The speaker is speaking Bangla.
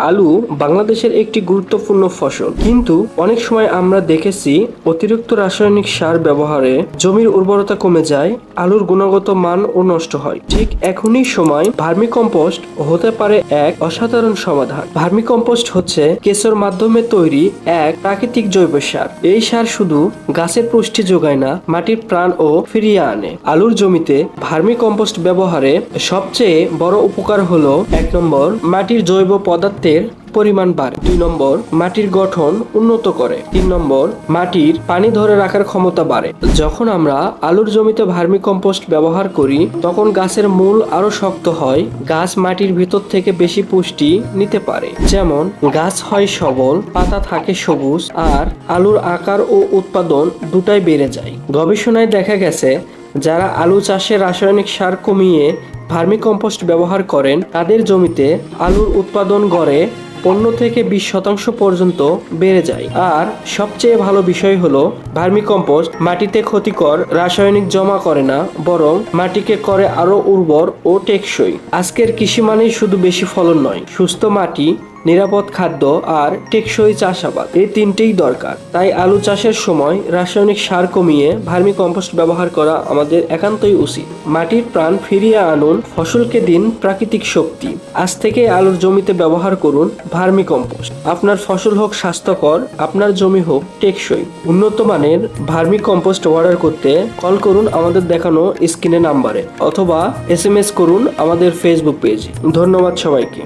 আলু বাংলাদেশের একটি গুরুত্বপূর্ণ ফসল। কিন্তু অনেক সময় আমরা দেখেছি অতিরিক্ত রাসায়নিক সার ব্যবহারে জমির উর্বরতা কমে যায় আলুর গুণগত মান ও নষ্ট হয়। ঠিক এখনই সময় ভার্মি কম্পোস্ট হতে পারে এক অসাধারণ সমাধান। ভার্মি কম্পোস্ট হচ্ছে কেঁচোর মাধ্যমে তৈরি এক প্রাকৃতিক জৈব সার। এই সার শুধু গাছের পুষ্টি যোগায় না, মাটির প্রাণ ও ফিরিয়ে আনে। আলুর জমিতে ভার্মি কম্পোস্ট ব্যবহারে সবচেয়ে বড় উপকার হলো এক নম্বর মাটির জৈব পদার্থের পরিমাণ বাড়ে দুই নম্বর, মাটির গঠন উন্নত করে। তিন নম্বর, মাটির পানি ধরে রাখার ক্ষমতা বাড়ে। যখন আমরা আলুর জমিতে ভার্মি কম্পোস্ট ব্যবহার করি, তখন গাছের মূল আরও শক্ত হয়, গাছ মাটির ভিতর থেকে বেশি পুষ্টি নিতে পারে। যেমন, গাছ হয় সবল, পাতা থাকে সবুজ, আর আলুর আকার ও উৎপাদন দুটাই বেড়ে যায়। গবেষণায় দেখা গেছে, যারা আলু চাষে রাসায়নিক সার কমিয়ে ভার্মি কম্পোস্ট ব্যবহার করেন, তাদের জমিতে আলুর উৎপাদন গড়ে পনেরো থেকে বিশ শতাংশ পর্যন্ত বেড়ে যায়। আর সবচেয়ে ভালো বিষয় হলো, ভার্মিকম্পোস্ট মাটিতে ক্ষতিকর রাসায়নিক জমা করে না, বরং মাটিকে করে আরও উর্বর ও টেকসই। আজকের কৃষি মানেই শুধু বেশি ফলন নয়, সুস্থ মাটি নিরাপদ খাদ্য আর টেকসই চাষাবাদ, এই তিনটেই দরকার। তাই আলু চাষের সময় রাসায়নিক সার কমিয়ে ভার্মি কম্পোস্ট ব্যবহার করা আমাদের একান্তই উচিত। মাটির প্রাণ ফিরিয়ে আনুন ফসলকে দিন প্রাকৃতিক শক্তি। আজ থেকে আলুর জমিতে ব্যবহার করুন ভার্মি কম্পোস্ট। আপনার ফসল হোক স্বাস্থ্যকর, আপনার জমি হোক টেকসই। উন্নত মানের ভার্মি কম্পোস্ট অর্ডার করতে কল করুন আমাদের দেখানো স্ক্রিনে নাম্বারে অথবা এস করুন আমাদের ফেসবুক পেজে। ধন্যবাদ সবাইকে।